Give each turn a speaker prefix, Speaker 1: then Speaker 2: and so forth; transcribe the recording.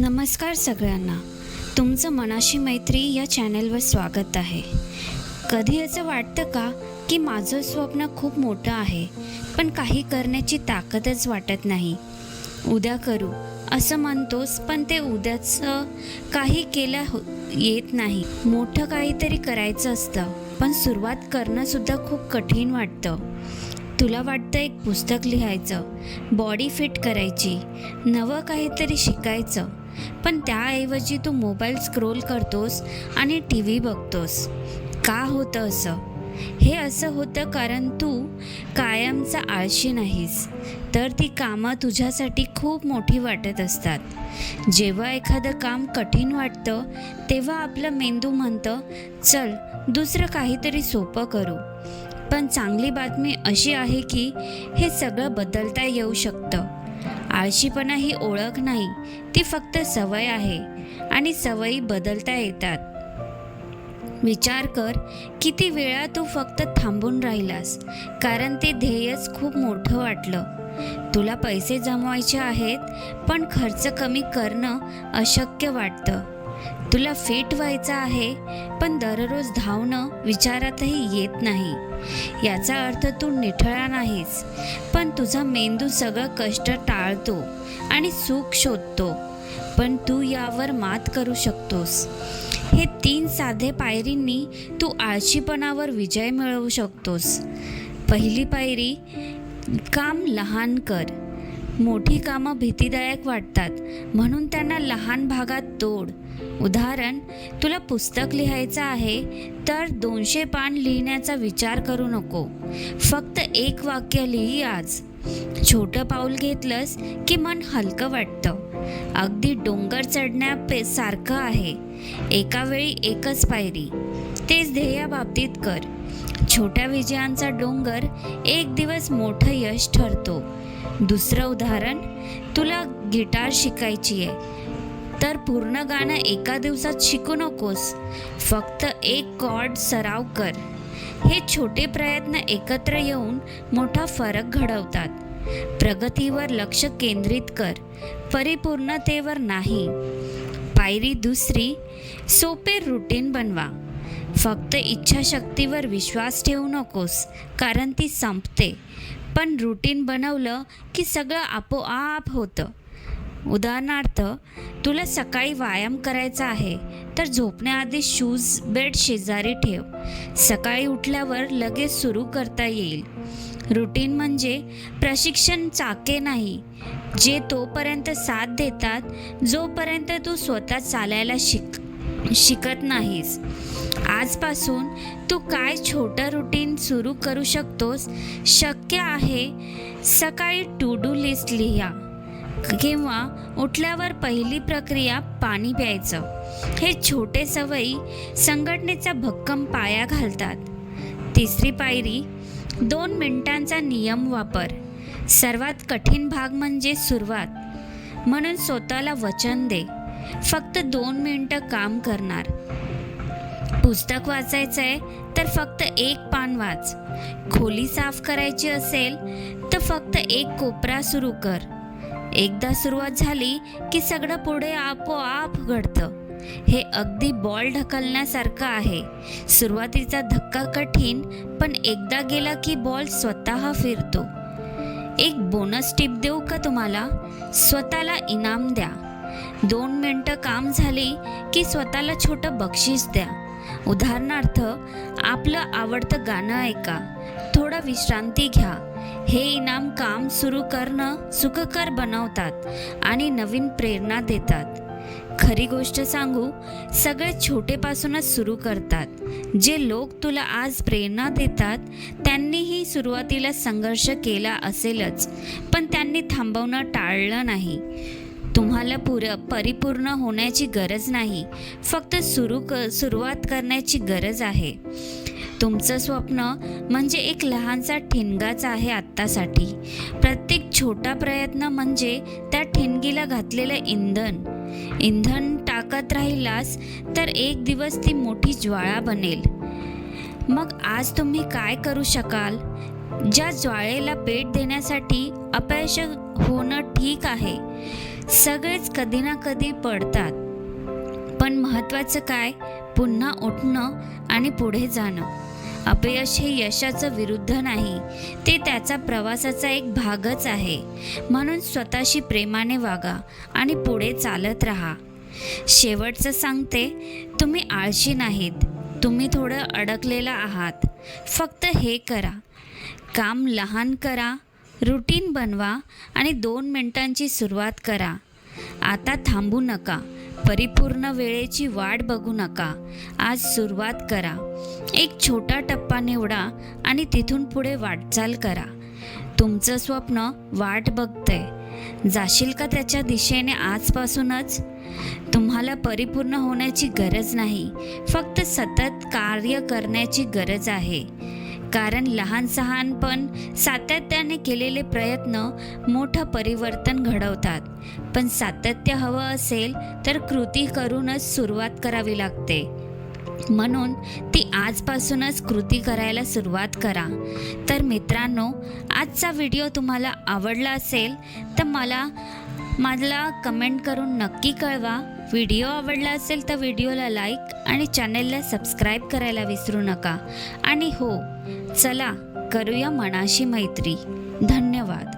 Speaker 1: नमस्कार सगळ्यांना. तुमचं मनाशी मैत्री या चॅनलवर स्वागत आहे. कधी असं वाटतं का की माझं स्वप्न खूप मोठं आहे पण काही करण्याची ताकदच वाटत नाही? उद्या करू असं म्हणतोस पण ते उद्याचं काही केलं हो येत नाही. मोठं काहीतरी करायचं असतं पण सुरुवात करणंसुद्धा खूप कठीण वाटतं. तुला वाटतं एक पुस्तक लिहायचं बॉडी फिट करायची नवं काहीतरी शिकायचं पण त्याऐवजी तू मोबाईल स्क्रोल करतोस आणि टी व्ही बघतोस. का होतं असं? हे असं होतं कारण तू कायमचा आळशी नाहीस. तर ती कामं तुझ्यासाठी खूप मोठी वाटत असतात. जेव्हा एखादं काम कठीण वाटतं तेव्हा आपलं मेंदू म्हणतं चल दुसरं काहीतरी सोपं करू. पण चांगली बातमी अशी आहे की हे सगळं बदलता येऊ शकतं. आळशीपणा ही ओळख नाही. ती फक्त सवय आहे आणि सवयी बदलता येतात. विचार कर किती वेळा तू फक्त थांबून राहिलास? कारण ते ध्येयच खूप मोठं वाटलं. तुला पैसे जमवायचे आहेत पण खर्च कमी करणं अशक्य वाटतं. तुला फिट व्हायचं आहे पण दररोज धावणं विचारातही येत नाही. याचा अर्थ तू निठळा नाहीस पण तुझा मेंदू सगळं कष्ट टाळतो आणि सुख शोधतो. पण तू यावर मात करू शकतोस. हे तीन साधे पायरींनी तू आळशीपणावर विजय मिळवू शकतोस. पहिली पायरी काम लहान कर. मोठी कामं भीतीदायक वाटतात. म्हणून त्यांना लहान भागात तोड. उदाहरण तुला पुस्तक लिहायचं आहे तर दोनशे पान लिहिण्याचा विचार करू नको. फक्त एक वाक्य लिही आज. छोटं पाऊल घेतलंस की मन हलकं वाटतं. अगदी डोंगर चढण्या पे सारखं आहे. एका वेळी एकच पायरी. तेच ध्येयाबाबतीत कर. छोट्या विजयांचा डोंगर एक दिवस मोठं यश ठरतो. दुसरं उदाहरण तुला गिटार शिकायची आहे तर पूर्ण गाणं एका दिवसात शिकू नकोस. फक्त एक कॉर्ड सराव कर. हे छोटे प्रयत्न एकत्र येऊन मोठा फरक घडवतात. प्रगतीवर लक्ष केंद्रित कर. परिपूर्णतेवर नाही. पायरी दुसरी सोपे रुटीन बनवा. फक्त इच्छाशक्तीवर विश्वास ठेवू नकोस कारण ती संपते. पण रुटीन बनवलं की सगळं आपोआप होतं. उदाहरणार्थ तुला सकाळी व्यायाम करायचा आहे तर झोपण्याआधी शूज बेड शेजारी ठेव. सकाळी उठल्यावर लगेच सुरू करता येईल. रुटीन म्हणजे प्रशिक्षण चाके नाही. जे तोपर्यंत साथ देतात जोपर्यंत तू स्वतः चालायला शिक शिकत नाहीस. आजपासून तू काय छोटं रुटीन सुरू करू शकतोस? शक्य आहे सकाळी टू डू लिस्ट लिहा किंवा उठल्यावर पहिली प्रक्रिया पाणी प्यायचं. हे छोटे सवयी संघटनेचा भक्कम पाया घालतात. तिसरी पायरी दोन मिनिटांचा नियम वापर. सर्वात कठीण भाग म्हणजे सुरुवात. म्हणून स्वतःला वचन दे. फक्त दोन मिनटं काम करणार. पुस्तक वाचायचं आहे तर फक्त एक पान वाच. खोली साफ करायची असेल तर फक्त एक कोपरा सुरू कर. एकदा सुरुवात झाली की सगळं पुढे आपोआप घडतं. हे अगदी बॉल ढकलण्यासारखं आहे. सुरुवातीचा धक्का कठीण पण एकदा गेला की बॉल स्वतः फिरतो. एक बोनस टिप देऊ का तुम्हाला? स्वतःला इनाम द्या. दोन मिनटं काम झाली की स्वतःला छोटं बक्षीस द्या. उदाहरणार्थ आपलं आवडतं गाणं ऐका. थोडा विश्रांती घ्या. हे इनाम काम सुरू करणं सुखकर बनवतात आणि नवीन प्रेरणा देतात. खरी गोष्ट सांगू सगळे छोटेपासूनच सुरू करतात. जे लोक तुला आज प्रेरणा देतात त्यांनीही सुरुवातीला संघर्ष केला असेलच पण त्यांनी थांबवणं टाळलं नाही. तुम्हाला पुर परिपूर्ण होण्याची गरज नाही. फक्त सुरू क सुरुवात करण्याची गरज आहे. तुमचं स्वप्न म्हणजे एक लहानसा ठिणगाच आहे आत्तासाठी. प्रत्येक छोटा प्रयत्न म्हणजे त्या ठिणगीला घातलेलं इंधन. इंधन टाकत राहिलास तर एक दिवस ती मोठी ज्वाळा बनेल. मग आज तुम्ही काय करू शकाल? ज्या ज्वाळेला पेट देण्यासाठी अपयश होणं ठीक आहे. सगळेच कधी ना कधी पडतात. पण महत्त्वाचं काय? पुन्हा उठणं आणि पुढे जाणं. अपयश हे यशाचं विरुद्ध नाही. ते त्याचा प्रवासाचा एक भागच आहे. म्हणून स्वतःशी प्रेमाने वागा आणि पुढे चालत राहा. शेवटचं सांगते तुम्ही आळशी नाहीत. तुम्ही थोडं अडकलेला आहात. फक्त हे करा. काम लहान करा रुटीन बनवा आणि दोन मिनिटांची सुरुवात करा. आता थांबू नका. परिपूर्ण वेळेची वाट बघू नका. आज सुरुवात करा. एक छोटा टप्पा निवडा आणि तिथून पुढे वाटचाल करा. तुमचं स्वप्न वाट बघतंय. जाशील का त्याच्या दिशेने आजपासूनच? तुम्हाला परिपूर्ण होण्याची गरज नाही. फक्त सतत कार्य करण्याची गरज आहे. कारण लहान सहान पण सातत्याने केलेले प्रयत्न मोठं परिवर्तन घडवतात. पण सातत्य हवं असेल तर कृती करूनच सुरुवात करावी लागते. म्हणून ती आजपासूनच कृती करायला सुरुवात करा. तर मित्रांनो आजचा व्हिडिओ तुम्हाला आवडला असेल तर मला मला कमेंट करून नक्की कळवा. व्हिडिओ आवडला असेल तर व्हिडिओला लाईक आणि चॅनेलला सबस्क्राईब करायला विसरू नका. आणि हो चला करूया मनाशी मैत्री. धन्यवाद.